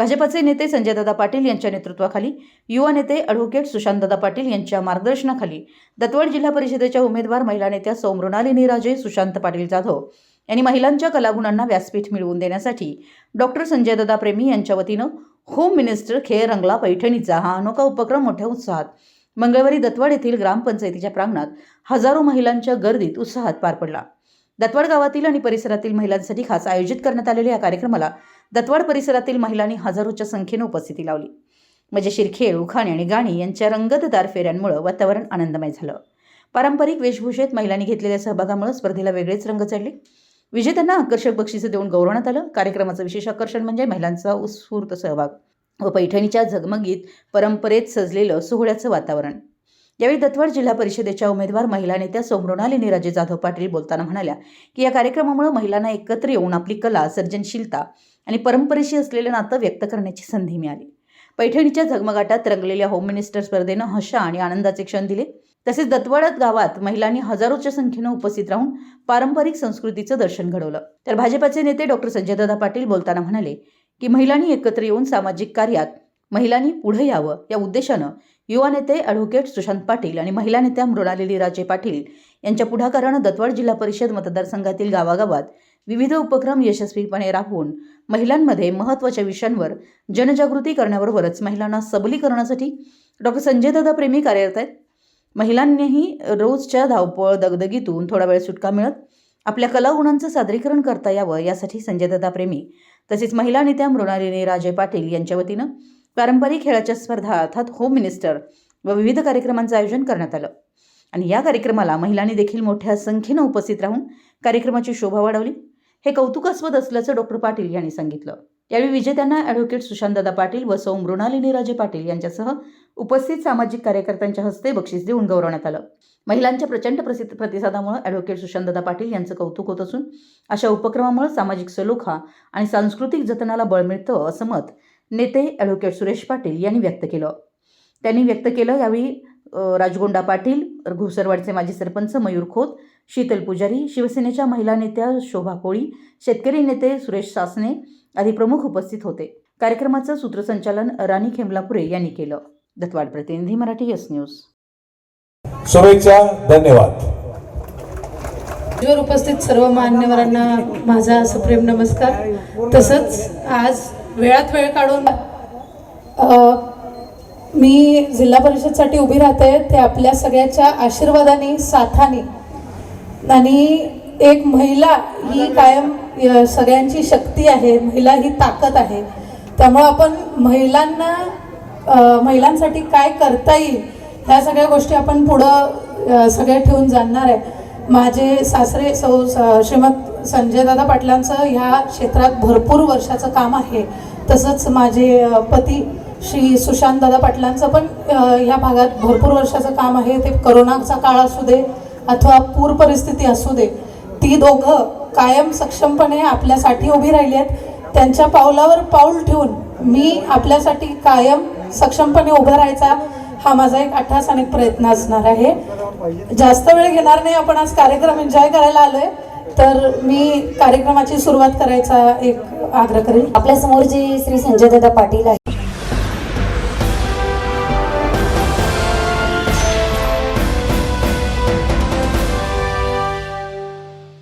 भाजपचे नेते संजयदादा पाटील यांच्या नेतृत्वाखाली युवा नेते ॲडव्होकेट सुशांतदादा पाटील यांच्या मार्गदर्शनाखाली दत्तवड जिल्हा परिषदेच्या उमेदवार महिला नेत्या सौमृणालिनी राजे सुशांत पाटील जाधव यांनी महिलांच्या कलागुणांना व्यासपीठ मिळवून देण्यासाठी डॉक्टर संजयदादा प्रेमी यांच्या वतीनं होम मिनिस्टर खेळ रंगला पैठणीचा हा अनोखा उपक्रम मोठ्या उत्साहात मंगळवारी दत्तवाड येथील ग्रामपंचायतीच्या प्रांगणात हजारो महिलांच्या गर्दीत उत्साहात पार पडला. दत्तवाड गावातील आणि परिसरातील महिलांसाठी खास आयोजित करण्यात आलेल्या या कार्यक्रमाला दत्तवाड परिसरातील महिलांनी हजारोच्या संख्येनं उपस्थिती लावली. म्हणजे मजेशीर खेळ उखाणे आणि गाणी यांच्या रंगतदार फेऱ्यांमुळे वातावरण आनंदमय झालं. पारंपरिक वेशभूषेत महिलांनी घेतलेल्या सहभागामुळे स्पर्धेला वेगळेच रंग चढले. विजेत्यांना आकर्षक बक्षिसं देऊन गौरवण्यात आलं. कार्यक्रमाचं विशेष आकर्षण म्हणजे महिलांचा उत्स्फूर्त सहभाग व पैठणीच्या झगमगीत परंपरेत सजलेलं सोहळ्याचं वातावरण. यावेळी दत्तवाड जिल्हा परिषदेच्या उमेदवार महिला नेत्या सोमृणाली निराजे जाधव पाटील बोलताना म्हणाल्या की या कार्यक्रमामुळे महिलांना एकत्र येऊन आपली कला सर्जनशीलता आणि परंपरेशी असलेलं नातं व्यक्त करण्याची संधी मिळाली. पैठणीच्या झगमगाटात रंगलेल्या होम मिनिस्टर स्पर्धेनं हशा आणि आनंदाचे क्षण दिले. तसेच दत्तवाडत गावात महिलांनी हजारोच्या संख्येनं उपस्थित राहून पारंपरिक संस्कृतीचं दर्शन घडवलं. तर भाजपाचे नेते डॉक्टर संजयदादा पाटील बोलताना म्हणाले की महिलांनी एकत्र येऊन सामाजिक कार्यात महिलांनी पुढे यावं या उद्देशानं युवा नेते ॲडव्होकेट सुशांत पाटील आणि महिला नेत्या मृणालिनी राजे पाटील यांच्या पुढाकारानं दत्तवाड जिल्हा परिषद मतदारसंघातील गावागावात विविध उपक्रम यशस्वीपणे राबवून महिलांमध्ये महत्त्वाच्या विषयांवर जनजागृती करण्याबरोबरच महिलांना सबलीकरणासाठी डॉक्टर संजय दादा प्रेमी कार्यरत आहेत. महिलांनीही रोजच्या धावपळ दगदगीतून थोडा वेळ सुटका मिळत आपल्या कलागुणांचं सादरीकरण करता यावं यासाठी संजयदादा प्रेमी तसेच महिला नेत्या मृणालिनी राजे पाटील यांच्या वतीनं पारंपरिक खेळाच्या स्पर्धा अर्थात होम मिनिस्टर व विविध कार्यक्रमांचं आयोजन करण्यात आलं. आणि या कार्यक्रमाला महिलांनी देखील मोठ्या संख्येनं उपस्थित राहून कार्यक्रमाची शोभा वाढवली. हे कौतुकास्पद असल्याचं डॉक्टर पाटील यांनी सांगितलं. यावेळी विजेत्यांना ॲडव्होकेट सुशांतदादा पाटील व सौ मृणालिनी राजे पाटील यांच्यासह उपस्थित सामाजिक कार्यकर्त्यांच्या हस्ते बक्षीस देऊन गौरवण्यात आलं. महिलांच्या प्रचंड प्रसिद्ध प्रतिसादामुळे ॲडव्होकेट सुशांतदादा पाटील यांचं कौतुक होत असून अशा उपक्रमामुळे सामाजिक सलोखा आणि सांस्कृतिक जतनाला बळ मिळतं असं मत नेते ॲडव्होकेट सुरेश पाटील यांनी व्यक्त केलं. त्यांनी व्यक्त केलं यावेळी राजगोंडा पाटील घोसरवाडचे माजी सरपंच मयूर खोत शीतल पुजारी शिवसेनेच्या महिला नेत्या शोभा कोळी शेतकरी नेते सुरेश सासने आदी प्रमुख उपस्थित होते. कार्यक्रमाचं सूत्रसंचालन राणी खेमलापुरे यांनी केलं. दत्तवाड प्रतिनिधी मराठी यस न्यूज. शुभेच्छा धन्यवाद. उपस्थित सर्व मान्यवरांना माझा सप्रेम नमस्कार. तसंच आज वेळात वेळ काढून? मी जिल्हा परिषदसाठी उभी राहते ते आपल्या सगळ्याच्या आशीर्वादाने साथाने. आणि एक महिला ही कायम सगळ्यांची शक्ती आहे महिला ही ताकद आहे. त्यामुळं आपण महिलांना महिलांसाठी काय करता येईल ह्या सगळ्या गोष्टी आपण पुढं सगळ्या ठेवून जाणणार आहे. माझे सासरे सौ स- श्रीमत संजयदादा पाटलांचं ह्या क्षेत्रात भरपूर वर्षाचं काम आहे. तसंच माझे पती श्री सुशांतदादा पाटलांचं पण ह्या भागात भरपूर वर्षाचं काम आहे. ते करोनाचा काळ असू दे अथवा पूर परिस्थिती असू दे ती दोघं कायम सक्षमपणे आपल्यासाठी उभी राहिली आहेत. त्यांच्या पावलावर पाऊल ठेवून मी आपल्यासाठी कायम सक्षमपणे उभं राहायचा हा माझा एक अठ्ठास आणि प्रयत्न असणार आहे. जास्त वेळ घेणार नाही आपण आज कार्यक्रम एन्जॉय करायला आलोय. तर मी कार्यक्रमाची सुरुवात करायचा एक आग्रह करेन. आपल्यासमोर जे श्री संजयदादा पाटील आहेत